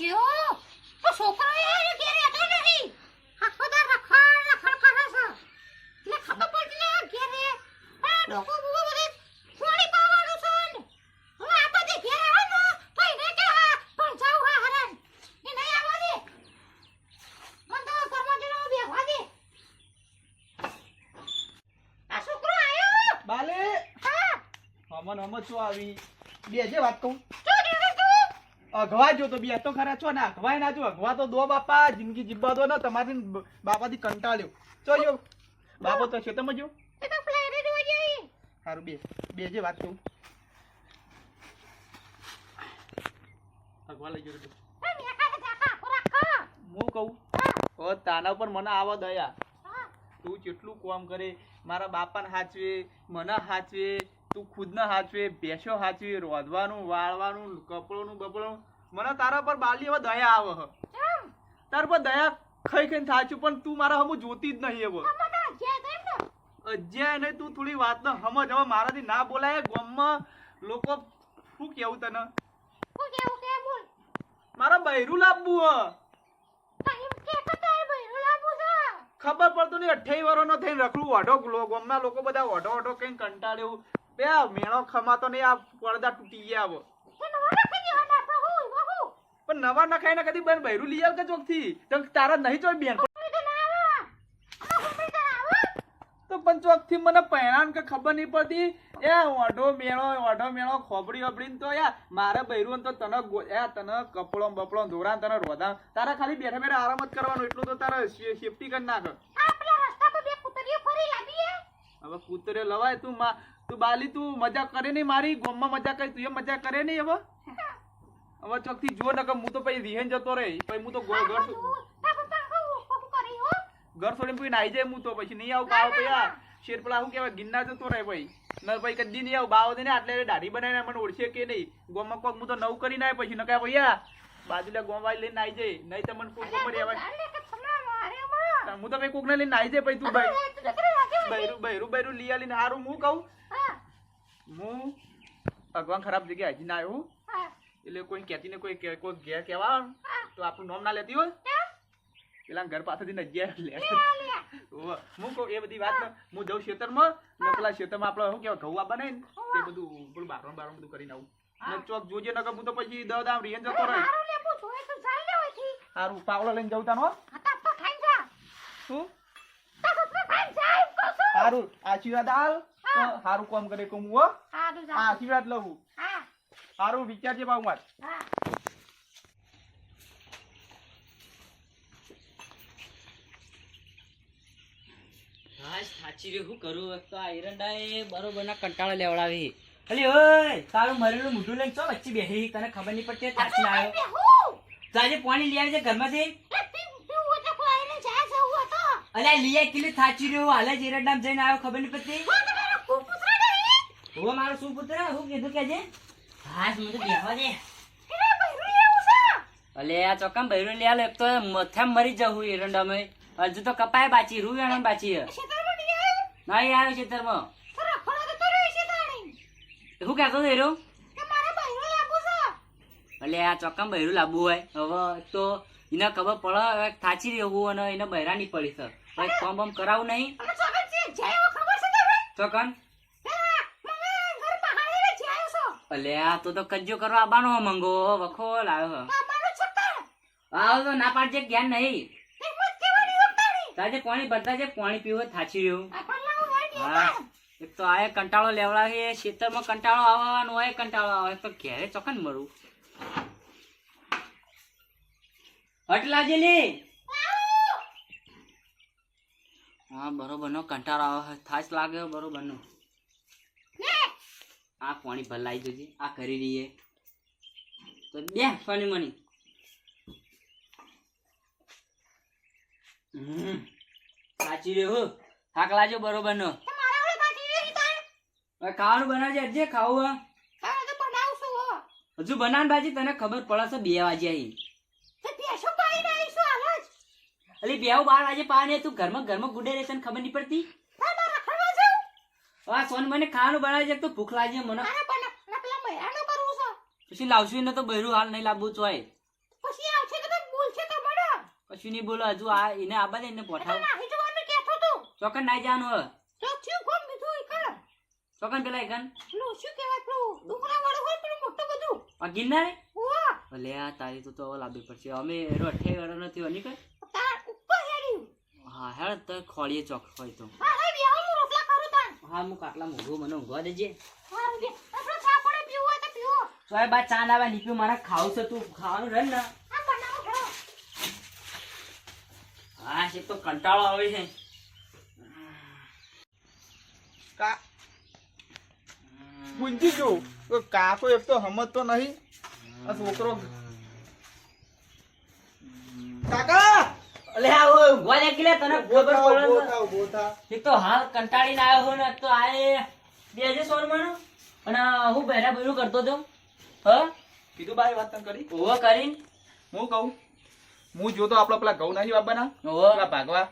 ચિયો તો છોકરો એ ઘેર હતો નહીં આખો દા રખડ રખડ કરે છે એટલે ખબર પડતી લે ઘેર. આ ડોકો બુકો બધે ફોડી પાવાનું છે હું આ બધે ઘેર આવે ને તો એને કે હા પંચાવ હા હરાન એ નહીં આવો દે. મન તો ઘરમાં જઈને બેહવા દે. આ છોકરો આયો? બાલે. હા. હમન હમ શું આવી? બે જે વાત કહું. અઘવા જો તો બે તો ખરા છો ને અઘવાય ના જો અઘવા તો દો બાપા જિંદગી જીવવા દો ને તમારી બાપા બાપાથી કંટાળ્યો. ચો જો બાપો તો છે તમે જો. સારું બે બે જે વાત કહું અઘવા લઈ ખોરાક હું કહું? ઓ તાના ઉપર મને આવો દયા. તું કેટલું કામ કરે મારા બાપાને હાચવે મને હાચવે તું ખુદને હાચવે ભેંસો હાચવે રોધવાનું વાળવાનું કપડોનું બપડોનું મને તારા પર બાલી હવે દયા આવે હ. તાર પર દયા ખાઈ ખાઈને થાચું પણ તું મારા હમું જોતી જ નહીં હવે ને અજ્યા નહીં તું થોડી વાત ને સમજ હવે મારાથી ના બોલાય ગામમાં લોકો શું કેવું તને? મારા બૈરું લાવવું હ. ખબર પડતું નહીં અઠ્યાવી વર્ષનો થઈને રખડું ઓઢો ગામના લોકો બધા ઓઢો ઓઢો કઈ કંટાળ્યું. બે મેણો ખમાતો નહીં આ પડદા તૂટી ગયા હવે એ નવા નાખી દેવાના આપણે હું બહુ પણ નવા નખાય ને કદી બેન બૈરું લઈ આવ કે ચોકથી? થી તારા નહીં ચોય બેન. તો પણ ચોકથી મને પહેરાણ કે ખબર નહીં પડતી. એ ઓઢો મેળો ઓઢો મેળો, ખોબડી વબડીને તો યા, મારે બૈરું તો તને એ તને કપડો બપડો ધોરા તને રોધા. તારા ખાલી બેઠા બેઠા આરામ જ કરવાનું, એટલું તો તારે સેફ્ટી કરી નાખ. હવે કૂતરે લવાય તું, મા, તું બાલી, તું મજા કરે નહીં, મારી ગોમમાં મજા કરી, તું એ મજા કરે નહીં હવે? હવે ચોકથી જો નકર હું તો પછી રિહેન જતો રે પછી હું તો ઘર ઘર છોડીને પછી નાઈ જાય હું તો પછી નહીં આવું બાવ પછી શેર પેલા શું કહેવાય ગિરનાર જતો રહે ભાઈ ન ભાઈ કદી નહીં આવું બાવ ને આટલે દાઢી બનાવીને મને ઓળખે કે નહીં. ગોમાં કોક હું તો નવું કરી નાય પછી નકા ભૈયા બાજુલા ગોમ વાળી લઈને નાઈ જાય. નહીં તો મને કોઈ ખબર આવે હું. તો પછી કોકને લઈને નાઈ જાય પછી તું ભાઈ. બૈરું બૈરું બૈરું લઈ આલીને હારું હું કહું? હા. ભગવાન ખરાબ જગ્યાએ હજી ના આવ્યું એટલે કોઈ કહેતી ને કોઈ કોઈ ઘેર કહેવા તો આપણું નામ ના લેતી હોય? પેલા ઘર પાસેથી નજિયા લે. હું કહું એ બધી વાત હું જઉં ખેતરમાં ને પેલા ખેતરમાં આપણે શું કહેવાય ઘઉં આપવાના ને તે બધું પેલું બારણ બારણ બધું કરી આવું. ને ચોક જોજે નકર હું તો પછી દવા દામ રિયન જતો રહે સારું પાવડો લઈને જવું તાનો શું? સારું આશીર્વાદ આલ. સારું કામ કરે કહું હું આશીર્વાદ લઉં. હા. સારું વિચારજે પાઉં માર. હા હા સાચી રે શું કરું? તો આ એરંડાએ બરોબરના કંટાળો લેવડાવી. અલી ઓય તારું મરેલું મોઢું લઈને ચો વચ્ચે બેહી. તને ખબર નહીં પડતી થાચી આવ્યો તાજે પાણી લઈ આવજે ઘરમાંથી. એ પી પીવું તો કોઈ ને જાય જવું હતો. અલ્યા લઈ આવી કિલો થાચી રહ્યો? હાલે જ એરંડામાં જઈને આવ્યો ખબર નહીં પડતી. હું તમારો કુપુત્ર નહીં ઓ મારો શું પુત્ર હું કીધું કેજે હા મને તો બેહવા દે એ બૈરું એવું છે અલે આ ચોકામ બૈરું લે આલો એક તો મથામ મરી જવું એરંડામાં હજુ તો કપાય બાચી રૂ બાચી ના નહીં આવ્યું નહીં તાણી શું કહેતો હતો એરો કે મારે બૈરું લાવવું છે એટલે આ ચોક્કમ બૈરું લાવવું હોય. હવે તો એને ખબર પડે થાચી રહેવું અને એને બૈરાની પડી છે. હવે કોમ બમ કરાવું નહીં. ચોકન પેલા મને ઘર પહાડીને આ તો તો કજ્જો કરવા આવવાનો મંગો વખો લાવ્યો આવો તો ના પાડજે જ્ઞાન નહીં. તાજે પાણી ભરતા છે પાણી પીવું થાચી રહ્યું. હા. એક તો આ કંટાળો લેવડા છે ખેતરમાં કંટાળો આવવાનો હોય કંટાળો આવે તો ઘેરે ચોકન મરું. હટ લાજેલી હા બરોબર નો કંટાળો આવે. થાચ લાગે બરોબર નો આ પાણી ભલાઈ જજે આ કરી રહીએ તો બે ફની મની. સાચી રહ્યો થાક લાજો બરોબર નો ખાવાનું બનાવજે હજે ખાવું હજુ બનાન ભાજી તને ખબર પડે છે બે વાગે આવી અલી બેવ બાર વાગે પાણી તું ઘરમાં ઘરમાં ગુડે રહે તને ખબર નહીં પડતી તાર મારે રખડવા જાઉં હવે આ સોન મને ખાવાનું બનાવજે તો ભૂખ લાગી મને. મારે બના પેલા મહેરાનું કરવું છે. પછી લાવશું ને તો બૈરું હાલ નહીં લાવવું ચોય પછી આ પછી નહીં બોલો હજુ આ એને આબા દે એને પોઠાવ. નાહી જવાનું કેતો તો. ચોકન ના જવાનું હે તો શું કોમ બીજું ઈ ચોકન પેલા એકન લો શું કહેવાય પેલું ડુંગરા વાળું હોય પેલું મોટું બધું? આ ગિરનાર ઓવા ભલે આ તારી તો તો લાવવી પડશે. અમે એરો અઠે વાળો નથી હોય કઈ તાર ઉપર હેડી હા હેડ તો ખોળીએ ચોક હોય તો. હા હા હું કાટલા મોઘું મને ઊંઘવા દેજે. હા બે આપણે ચા પડે પીવું હોય તો પીવો. તો એ બા ચા લાવવા નીકળ્યું મારે ખાવું છે તું ખાવાનું રહે ને. આ બનાવો ખરો હા છે તો કંટાળો આવે છે. કા ગુંજી જો. કાકો એક તો સમજતો નહીં. આ છોકરો કાકા! અલે આ ઓય ઊંઘવા દે કે લે તને ખબર પડે છે? એક તો હાલ કંટાળીને આવ્યો હું ને તો આ બેજે સોરમાનો અને હું બેરા બેરું કરતો હતો હ? કીધું બાઈ વાત તને કરી? ઓવો કરીને. હું કહું? હું જોતો આપડે પેલા ઘઉં નહીં બાબાના પેલા ભાગવા.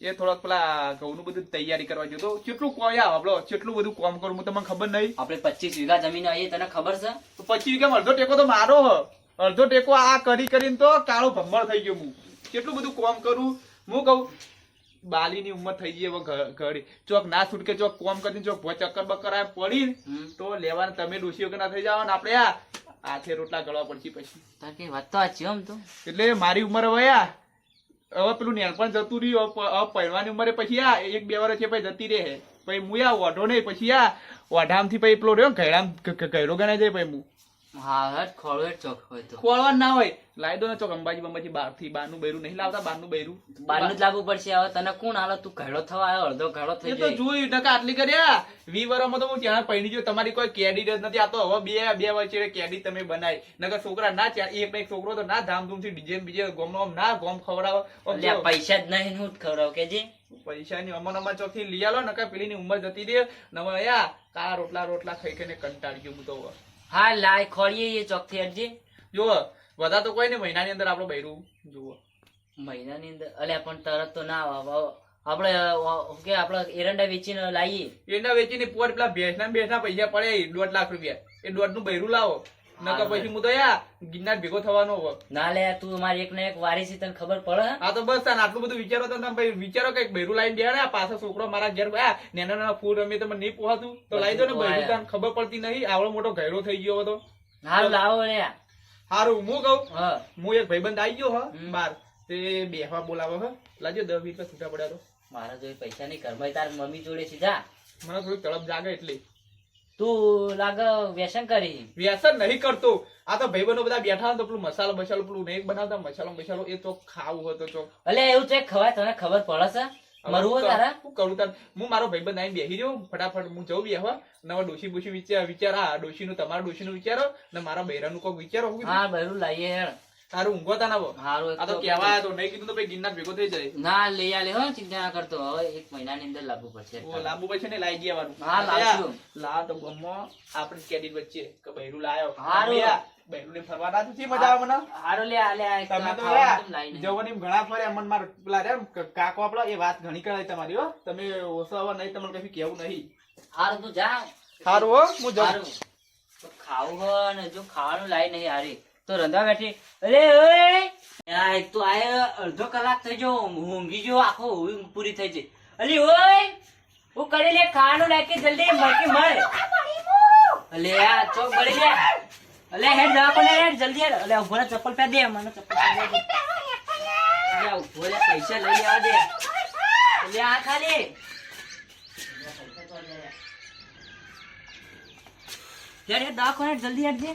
એ થોડાક પેલા ઘઉંનું બધું તૈયારી કરવા જોતો. કેટલું કોયા આપડો કેટલું બધું કોમ કરું હું તમને ખબર નહીં. આપડે પચીસ વીઘા જમીન આવી તને ખબર છે? પચીસ પછી કેમ અડધો ટેકો તો મારો હ. અડધો ટેકો આ કરી કરીને તો કાળો ભંભળ થઈ ગયો હું. કેટલું બધું કોમ કરું? હું કહું બાલીની ઉંમર થઈ ગઈ હવે ઘડી. ચોક ના છૂટકે ચોક કોમ કરીને ચોક ચક્કર બક્કર આ પડી તો લેવાના તમે ડોસીઓ કે ના થઈ જાવ ને આપણે આ હાથે રોટલા ગળવા પડશે પછી. તાર વાત તો સાચી આમ તો. એટલે મારી ઉંમર હવે આ હવે પેલું નેનપણ જતું રહ્યું હવે પહેરવાની ઉંમરે પછી આ એક બે વર્ષ પછી જતી રહે. પછી હું આ ઓઢો નહીં પછી આ ઓઢામથી પછી પેલો રહ્યો ઘેડામ ઘેડો ગણાય જાય પછી હું. હા હટ ચોક હોય તો. ખોળવા ના હોય. લાવી દો ને ચોક અંબાજી બંબાજી બહારથી બહારનું બૈરું નહીં લાવતા બહારનું બૈરું. બહારનું જ લાવવું પડશે હવે તને કોણ હાલો તું ઘેડો થવા આવ્યો અડધો ઘેડો થઈ તો જોયું ટકા આટલી કર્યા. વી વરમાં તો હું ત્યાં પૈણી ગયો તમારી કોઈ કેડી જ નથી આ તો હવે બે બે વચ્ચે કેડી તમે બનાવી. નકર છોકરા ના ચાર એક એક છોકરો તો ના ધામધૂમથી ડીજે બીજે ગોમનો ના ગોમ ખવડાવો. પૈસા જ નહીં હું જ ખવડાવ કે જે? પૈસાની અમન અમન ચોકથી લઈ આલો નકર પેલીની ઉંમર જતી રહે. નવા યા કાળા રોટલા રોટલા ખાઈ ખાઈને કંટાળી ગયો હું તો. હા લાય ખોળીએ એ ચોકથી હટજે જુઓ બધા તો કોઈ નહીં મહિનાની અંદર આપણો બૈરું. જુઓ. મહિનાની અંદર અલ્યા પણ તરત તો ના આવે આપણે કે આપણે એરંડા વેચીને લાવીએ એરંડા વેચીને પોર પેલા ભેંસના ને ભેંસના પૈસા પડે દોઢ લાખ રૂપિયા. એ દોઢનું બૈરું લાવો. નકર પછી હું તો યા ગિરનાર ભેગો થવાનો ના લે તું મારી એક ને એક વારી છે તને ખબર પડે? હા તો બસ તને આટલું બધું વિચારો તો તમે વિચારો કંઈક ભૈરું લાઈન દે પાછો છોકરો મારા ઘેર આ નાના નાના ફૂલ રમી તમે નહીં પોહાતું. તો લાવી દો ને ભૈરું તને ખબર પડતી નહીં આવડો મોટો ઘેરો થઈ ગયો હતો. હાલ લાવો લે. હારું હું કહું? હા. એક ભાઈબંધ આવી ગયો હા બાર. તે બેહવા બોલાવો હા. લાજો દસ રૂપિયા છૂટા પડ્યા તો. મારા જોઈ પૈસા નહીં ઘરમાં તાર મમ્મી જોડે જા. મને થોડી તળપ જાગે એટલે. તું લાગ વ્યસન કરી. વ્યસન નહીં કરતો. આ તો ભાઈબંધો બધા બેઠા તો પેલું મસાલો મસાલો પેલું નહીં બનાવતા. મસાલો મસાલો એ તો ખાવું હતો તો એટલે એવું છે ખવાય તને ખબર પડે છે? મરવું તારા? શું કરું તાર. હું મારો ભાઈબંધ આવીને બેસી જાઉં ફટાફટ હું જઉં બેહવા. નવા ડોશી બોશી વિચાર વિચાર આ ડોશી નું તમારા ડોશી નું વિચારો ને મારા બૈરાનું કોક વિચારો. હા બરું લાવીએ હેડ તારું ઊંઘવા તા ના હારું આ તો તો કહેવાય તો નહીં કીધું તો પછી ગિરનાર ભેગો થઈ જાય. ના લઈ આલે. હો ચિંતા ના કરતો. હવે એક મહિનાની અંદર લાવવું પડશે ઓ લાંબુ પછી ને લાઈ ગયા વાળું. હા, લાવશું. લા તો ગમો. આપણે કેડી વચ્ચે કે બૈરું લાયો. હારું. બૈરું ને ફરવા ના જતી મજા આવે મને હારું લે આલે આ તમે તો ખાવાનું યાર કેમ લાવી નહીં? જવાની ઘણા ફર્યા મન માર પેલા રે કાકો આપડો એ વાત ઘણી કરાય તમારી હો. તમે ઓછો હવે નહીં તમને કશું કેવું નહીં. હારું તું જા. સારું હો હું જાઉં. ખાવું ને જો ખાવાનું લાય નહીં હારી. તો રંધવા બેઠી. અરે ઓય એક તો આ અડધો કલાક થઈ ગયો. ઊંઘી ગયો, આખો પૂરી થઈ ગઈ. અલી, ઓય! હું કરી લે ખાવાનું નાખી, જલ્દી મળકી મળે અલે, આ ચોક બળી લે. અલે, હેડ, દવા કોને હેડ, જલ્દી હેડ. અલે, ઊભો ચપ્પલ પહેર દે, મને ચપ્પલ પહેર દે. અલે ઊભો રે, પૈસા લઈ આવ દે. અલે, આ ખાલી. હેડ હેડ દવા કોને જલ્દી હેડ દે.